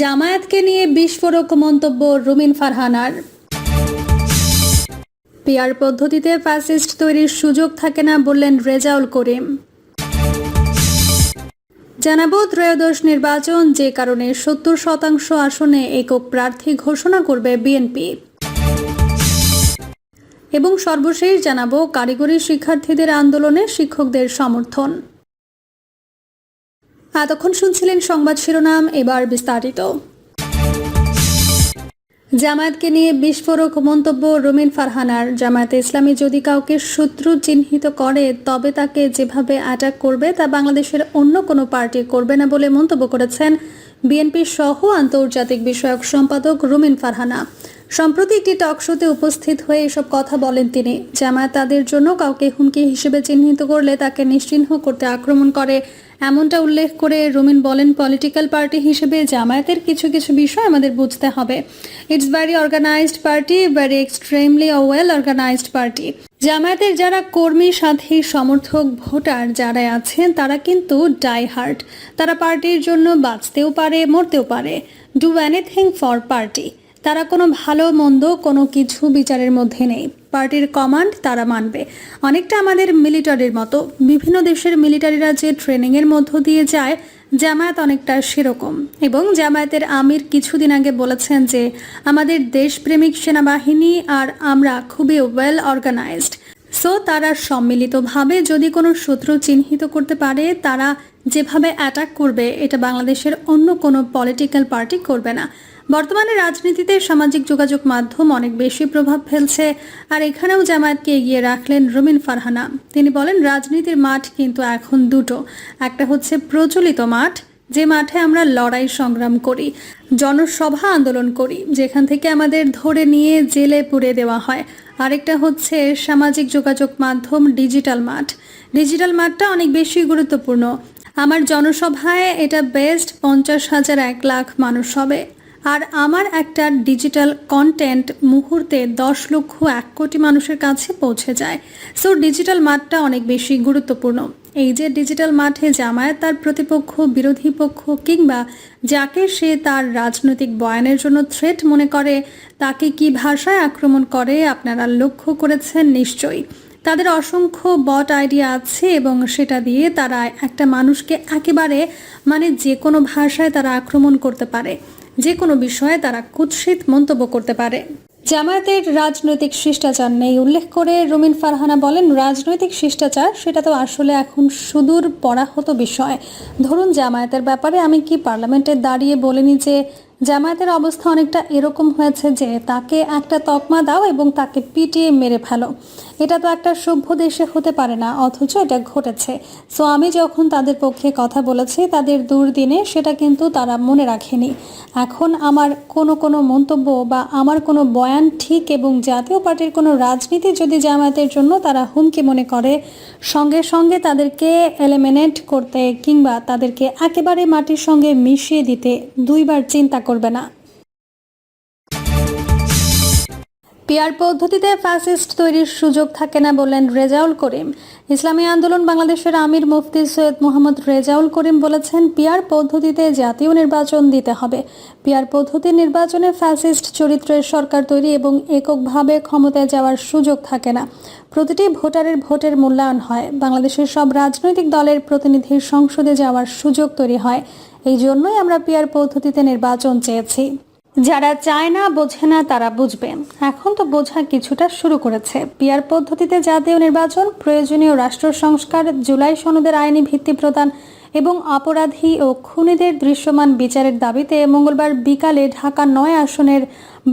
জামায়াতকে নিয়ে বিস্ফোরক মন্তব্য রুমিন ফারহানার। পিয়ার পদ্ধতিতে ফ্যাসিস্ট তৈরির সুযোগ থাকে না বললেন রেজাউল করিম। জানাব ত্রয়োদশ নির্বাচন, যে কারণে সত্তর শতাংশ আসনে একক প্রার্থী ঘোষণা করবে বিএনপি। এবং সর্বশেষ জানাব কারিগরি শিক্ষার্থীদের আন্দোলনে শিক্ষকদের সমর্থন। এতক্ষণ শুনছিলেন সংবাদ শিরোনাম, এবার বিস্তারিত। জামায়াতকে নিয়ে বিস্ফোরক মন্তব্য রুমিন ফারহানার। জামায়াতে ইসলামী যদি কাউকে শত্রু চিহ্নিত করে, তবে তাকে যেভাবে অ্যাটাক করবে, তা বাংলাদেশের অন্য কোনো পার্টি করবে না বলে মন্তব্য করেছেন বিএনপি সহ আন্তর্জাতিক বিষয়ক সম্পাদক রুমিন ফারহানা। সম্প্রতি একটি টক শোতে উপস্থিত হয়ে এসব কথা বলেন তিনি। জামায়াত তাদের জন্য কাউকে হুমকি হিসেবে চিহ্নিত করলে তাকে নিশ্চিহ্ন করতে আক্রমণ করে। এমনটা উল্লেখ করে রুমিন বলেন, পলিটিক্যাল পার্টি হিসেবে জামায়াতের কিছু কিছু বিষয় আমাদের বুঝতে হবে। It's very organised party very extremely well organised party জামায়াতের যারা কর্মী সাথী সমর্থক, ভোটার যারা আছেন, তারা কিন্তু ডাই হার্ট তারা পার্টির জন্য বাঁচতেও পারে, মরতেও পারে। ডু এনিথিং ফর পার্টি তারা কোনো ভালো, মন্দ কোনো কিছু বিচারের মধ্যে নেই। পার্টির কমান্ড তারা মানবে। অনেকটা আমাদের মিলিটারির মতো। বিভিন্ন দেশের মিলিটারিরা যে ট্রেনিংয়ের মধ্য দিয়ে যায়, জামায়াত অনেকটা সেরকম। এবং জামায়াতের আমির কিছুদিন আগে বলেছেন যে, আমাদের দেশপ্রেমিক সেনাবাহিনী আর আমরা খুবই ওয়েল অর্গানাইজড সো তারা সম্মিলিতভাবে যদি কোনো শত্রু চিহ্নিত করতে পারে, তারা যেভাবে অ্যাটাক করবে, এটা বাংলাদেশের অন্য কোনো পলিটিক্যাল পার্টি করবে না। বর্তমানে রাজনীতিতে সামাজিক যোগাযোগ মাধ্যম অনেক বেশি প্রভাব ফেলছে, আর এখানেও জামায়াতকে এগিয়ে রাখলেন রুমিন ফারহানা। তিনি বলেন, রাজনীতির মাঠ কিন্তু এখন দুটো। একটা হচ্ছে প্রচলিত মাঠ, যে মাঠে আমরা লড়াই সংগ্রাম করি, জনসভা আন্দোলন করি, যেখান থেকে আমাদের ধরে নিয়ে জেলে পুরে দেওয়া হয়। আরেকটা হচ্ছে সামাজিক যোগাযোগ মাধ্যম ডিজিটাল মাঠ। ডিজিটাল মাঠটা অনেক বেশি গুরুত্বপূর্ণ। আমার জনসভায় এটা বেস্ট পঞ্চাশ হাজার এক লাখ মানুষ হবে। আর আমার একটা ডিজিটাল কন্টেন্ট মুহূর্তে দশ লক্ষ এক কোটি মানুষের কাছে পৌঁছে যায়। সো ডিজিটাল মাঠটা অনেক বেশি গুরুত্বপূর্ণ। এই যে ডিজিটাল মাঠে জামায়াত তার প্রতিপক্ষ, বিরোধী পক্ষ কিংবা যাকে সে তার রাজনৈতিক বয়ানের জন্য থ্রেট মনে করে, তাকে কি ভাষায় আক্রমণ করে আপনারা লক্ষ্য করেছেন নিশ্চয়ই। তাদের অসংখ্য বট আইডিয়া আছে এবং সেটা দিয়ে তারা একটা মানুষকে একেবারে মানে যে কোনো ভাষায় তারা আক্রমণ করতে পারে। যে কোনো বিষয়ে তারা কুৎসিত মন্তব্য করতে পারে। জামায়াতের রাজনৈতিক শিষ্টাচার নেই উল্লেখ করে রুমিন ফারহানা বলেন, রাজনৈতিক শিষ্টাচার সেটা তো আসলে এখন সুদূর পরাহত বিষয়। ধরুন জামায়াতের ব্যাপারে আমি কি পার্লামেন্টে দাঁড়িয়ে বলিনি যে জামায়াতের অবস্থা অনেকটা এরকম হয়েছে যে তাকে একটা তকমা দাও এবং তাকে পিটিয়ে মেরে ফেলো। এটা তো একটা সভ্য দেশে হতে পারে না, অথচ এটা ঘটেছে। সো আমি যখন তাদের পক্ষে কথা বলেছি, তাদের দুর্দিনে সেটা কিন্তু তারা মনে রাখেনি। এখন আমার কোনো কোনো মন্তব্য বা আমার কোনো বয়ান ঠিক এবং জাতীয় পার্টির কোনো রাজনীতি যদি জামায়াতের জন্য তারা হুমকি মনে করে, সঙ্গে সঙ্গে তাদেরকে এলিমিনেট করতে কিংবা তাদেরকে একেবারে মাটির সঙ্গে মিশিয়ে দিতে দুইবার চিন্তা করবে না। পিয়ার পদ্ধতিতে ফ্যাসিস্ট তৈরির সুযোগ থাকে না বললেন রেজাউল করিম। ইসলামী আন্দোলন বাংলাদেশের আমির মুফতি সৈয়দ মোহাম্মদ রেজাউল করিম বলেছেন পিয়ার পদ্ধতিতে জাতীয় নির্বাচন দিতে হবে। পিয়ার পদ্ধতি নির্বাচনে ফ্যাসিস্ট চরিত্রের সরকার তৈরি এবং এককভাবে ক্ষমতায় যাওয়ার সুযোগ থাকে না। প্রতিটি ভোটারের ভোটের মূল্যায়ন হয়। বাংলাদেশের সব রাজনৈতিক দলের প্রতিনিধির সংসদে যাওয়ার সুযোগ তৈরি হয়। এই জন্যই আমরা পিয়ার পদ্ধতিতে নির্বাচন চেয়েছি। যারা চায় না, বোঝে না, তারা বুঝবে এখন তো বোঝা কিছুটা শুরু করেছে। পিয়ার পদ্ধতিতে জাতীয় নির্বাচন, প্রয়োজনীয় রাষ্ট্র সংস্কার জুলাই সনদের আইনি ভিত্তি প্রদান এবং অপরাধী ও খুনিদের দৃশ্যমান বিচারের দাবিতে মঙ্গলবার বিকালে ঢাকা নয় আসনের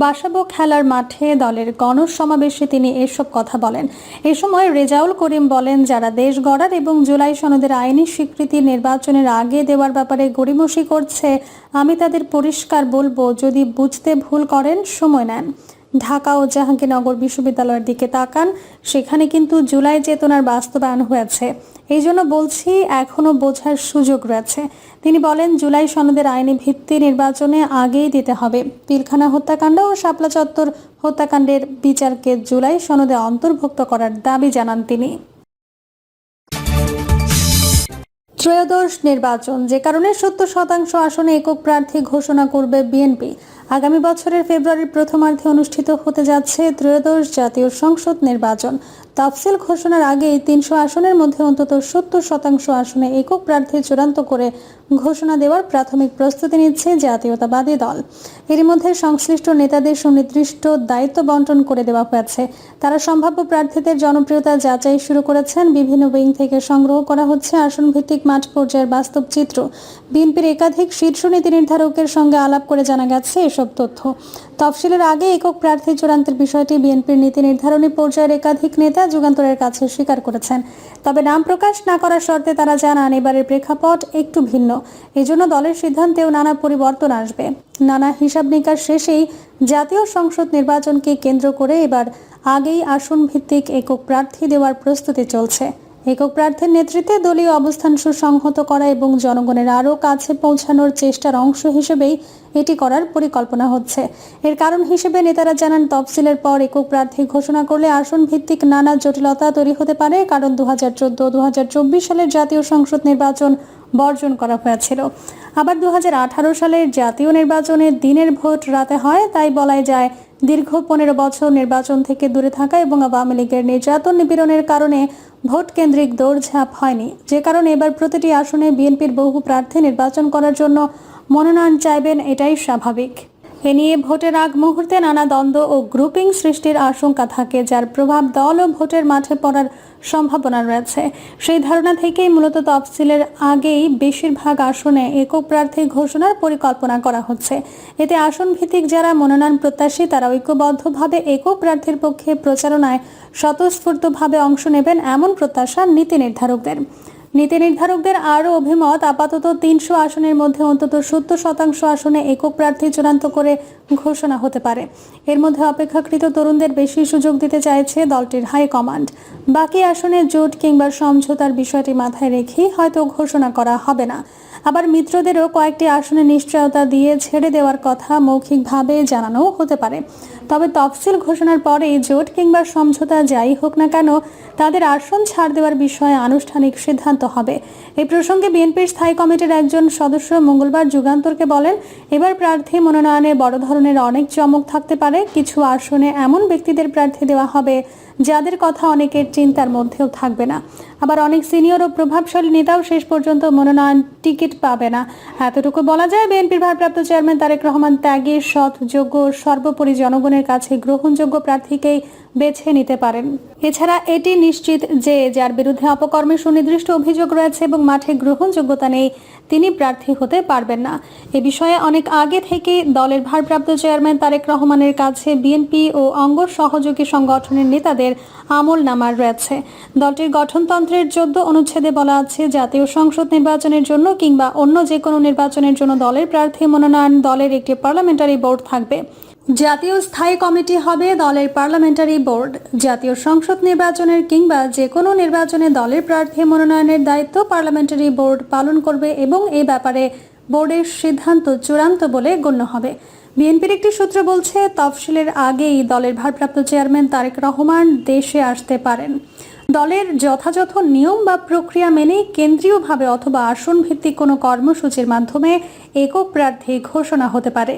বাসাবো খেলার মাঠে দলের গণসমাবেশে তিনি এসব কথা বলেন। এ সময় রেজাউল করিম বলেন, যারা দেশ গড়ার এবং জুলাই সনদের আইনি স্বীকৃতি নির্বাচনের আগে দেওয়ার ব্যাপারে গড়িমসি করছে, আমি তাদের পরিষ্কার বলব, যদি বুঝতে ভুল করেন, সময় নেন। ঢাকা ও জাহাঙ্গীরনগর বিশ্ববিদ্যালয়ের দিকে তাকান। সেখানে কিন্তু জুলাই চেতনার বাস্তবায়ন হয়েছে। এই জন্য বলছি এখনও বোঝার সুযোগ রয়েছে। তিনি বলেন, জুলাই সনদের আইনি ভিত্তি নির্বাচনে আগেই দিতে হবে। পিলখানা হত্যাকাণ্ড ও শাপলা চত্বর হত্যাকাণ্ডের বিচারকে জুলাই সনদে অন্তর্ভুক্ত করার দাবি জানান তিনি। ত্রয়োদশ নির্বাচন, যে কারণে সত্তর শতাংশ আসনে একক প্রার্থী ঘোষণা করবে বিএনপি। আগামী বছরের ফেব্রুয়ারির প্রথমার্ধে অনুষ্ঠিত হতে যাচ্ছে ত্রয়োদশ জাতীয় সংসদ নির্বাচন। তফসিল ঘোষণার আগেই তিনশো আসনের মধ্যে অন্তত সত্তর শতাংশ আসনে একক প্রার্থী চূড়ান্ত করে ঘোষণা দেওয়ার প্রাথমিক প্রস্তুতি নিচ্ছে জাতীয়তাবাদী দল। এর মধ্যে সংশ্লিষ্ট নেতাদের সুনির্দিষ্ট দায়িত্ব বন্টন করে দেওয়া হয়েছে। তারা সম্ভাব্য প্রার্থীদের জনপ্রিয়তা যাচাই শুরু করেছেন। বিভিন্ন উইং থেকে সংগ্রহ করা হচ্ছে আসন ভিত্তিক মাঠ পর্যায়ের বাস্তব চিত্র। বিএনপির একাধিক শীর্ষ নীতি নির্ধারকের সঙ্গে আলাপ করে জানা গেছে এসব তথ্য। তফসিলের আগে একক প্রার্থী চূড়ান্তের বিষয়টি বিএনপির নীতি নির্ধারণী পর্যায়ের একাধিক নেতা যুগান্তরের কাছে স্বীকার করেছেন। তবে নাম প্রকাশ না করার শর্তে তারা জানান, এবারের প্রেক্ষাপট একটু ভিন্ন। এই জন্য দলের সিদ্ধান্তেও নানা পরিবর্তন আসবে। নানা হিসাব নিকাশ শেষেই জাতীয় সংসদ নির্বাচনকে কেন্দ্র করে এবার আগেই আসন ভিত্তিক একক প্রার্থী দেওয়ার প্রস্তুতি চলছে। একক প্রার্থীর নেতৃত্বে দলীয় অবস্থান সুসংহত করা এবং জনগণের আরও কাছে পৌঁছানোর চেষ্টার অংশ হিসেবেই এটি করার পরিকল্পনা হচ্ছে। এর কারণ হিসেবে নেতারা জানান, তফসিলের পর একক প্রার্থী ঘোষণা করলে আসন ভিত্তিক নানা জটিলতা তৈরি হতে পারে, কারণ দু হাজার চোদ্দ সালের জাতীয় সংসদ নির্বাচন বর্জন করা হয়েছিল। আবার দু হাজার আঠারো সালের জাতীয় নির্বাচনে দিনের ভোট রাতে হয়, তাই বলাই যায় দীর্ঘ পনেরো বছর নির্বাচন থেকে দূরে থাকা এবং আওয়ামী লীগের নির্যাতন নিপীড়নের কারণে ভোট কেন্দ্রিক দৌড়ঝাঁপ হয়নি। যে কারণে এবার প্রতিটি আসনে বিএনপির বহু প্রার্থী নির্বাচন করার জন্য মনোনয়ন চাইবেন, এটাই স্বাভাবিক। এ নিয়ে ভোটের আগ মুহূর্তে নানা দ্বন্দ্ব ও গ্রুপিং সৃষ্টির আশঙ্কা থাকে, যার প্রভাব দল ও ভোটের মাঠে পড়ার সম্ভাবনা রয়েছে। সেই ধারণা থেকেই মূলত তফসিলের আগেই বেশিরভাগ আসনে একক প্রার্থী ঘোষণার পরিকল্পনা করা হচ্ছে। এতে আসন ভিত্তিক যারা মনোনয়ন প্রত্যাশী, তারা ঐক্যবদ্ধভাবে একক প্রার্থীর পক্ষে প্রচারণায় স্বতঃস্ফূর্তভাবে অংশ নেবেন এমন প্রত্যাশা নীতি নির্ধারকদের। নীতি নির্ধারকদের আরও অভিমত, আপাতত তিনশো আসনের মধ্যে অন্তত সত্তর শতাংশ আসনে একক প্রার্থী চূড়ান্ত করে ঘোষণা হতে পারে। এর মধ্যে অপেক্ষাকৃত তরুণদের বেশি সুযোগ দিতে চাইছে দলটির হাইকমান্ড বাকি আসনে জোট কিংবা সমঝোতার বিষয়টি মাথায় রেখেই হয়তো ঘোষণা করা হবে না। আবার মিত্রদেরও কয়েকটি আসনে নিশ্চয়তা দিয়ে ছেড়ে দেওয়ার কথা মৌখিকভাবে জানানো হতে পারে। তবে তফসিল ঘোষণার পরে জোট কিংবা সমঝোতা যাই হোক না কেন, তাদের আসন ছাড় দেওয়ার বিষয়ে আনুষ্ঠানিক সিদ্ধান্ত হবে। এই প্রসঙ্গে বিএনপির স্থায়ী কমিটির একজন সদস্য মঙ্গলবার যুগান্তরকে বলেন, এবার প্রার্থী মনোনয়নে বড় ধরনের অনেক চমক থাকতে পারে। কিছু আসনে এমন ব্যক্তিদের প্রার্থী দেওয়া হবে যাদের কথা অনেকের চিন্তার মধ্যেও থাকবে না। আবার অনেক সিনিয়র ও প্রভাবশালী নেতাও শেষ পর্যন্ত মনোনয়ন টিকিট পাবে না। এতটুকু বলা যায়। বিএনপির ভারপ্রাপ্ত চেয়ারম্যান তারেক রহমান ত্যাগী সৎ যোগ্য সর্বোপরি জনগণের কাছে গ্রহণযোগ্য প্রার্থীকেই বেছে নিতে পারেন। এছাড়া এটি নিশ্চিত যে যার বিরুদ্ধে অপকর্মের সুনির্দিষ্ট অভিযোগ রয়েছে এবং মাঠে গ্রহণযোগ্যতা নেই, তিনি প্রার্থী হতে পারবেন না। এ বিষয়ে অনেক আগে থেকে দলের ভারপ্রাপ্ত চেয়ারম্যান তারেক রহমানের কাছে বিএনপি ও অঙ্গ সহযোগী সংগঠনের নেতাদের আমল নামার রয়েছে। দলটির গঠনতন্ত্রের চোদ্দ অনুচ্ছেদে বলা আছে, জাতীয় সংসদ নির্বাচনের জন্য কিংবা অন্য যে কোনো নির্বাচনের জন্য দলের প্রার্থী মনোনয়ন দলের একটি পার্লামেন্টারি বোর্ড থাকবে। জাতীয় স্থায়ী কমিটি হবে দলের পার্লামেন্টারি বোর্ড। জাতীয় সংসদ নির্বাচনের কিংবা যে কোনো নির্বাচনে দলের প্রার্থী মনোনয়নের দায়িত্ব পার্লামেন্টারি বোর্ড পালন করবে এবং এ ব্যাপারে বোর্ডের সিদ্ধান্ত চূড়ান্ত বলে গণ্য হবে। বিএনপির একটি সূত্র বলছে, তফসিলের আগেই দলের ভারপ্রাপ্ত চেয়ারম্যান তারেক রহমান দেশে আসতে পারেন। দলের যথাযথ নিয়ম বা প্রক্রিয়া মেনে কেন্দ্রীয়ভাবে অথবা আসন ভিত্তিক কোনো কর্মসূচির মাধ্যমে একক প্রার্থী ঘোষণা হতে পারে।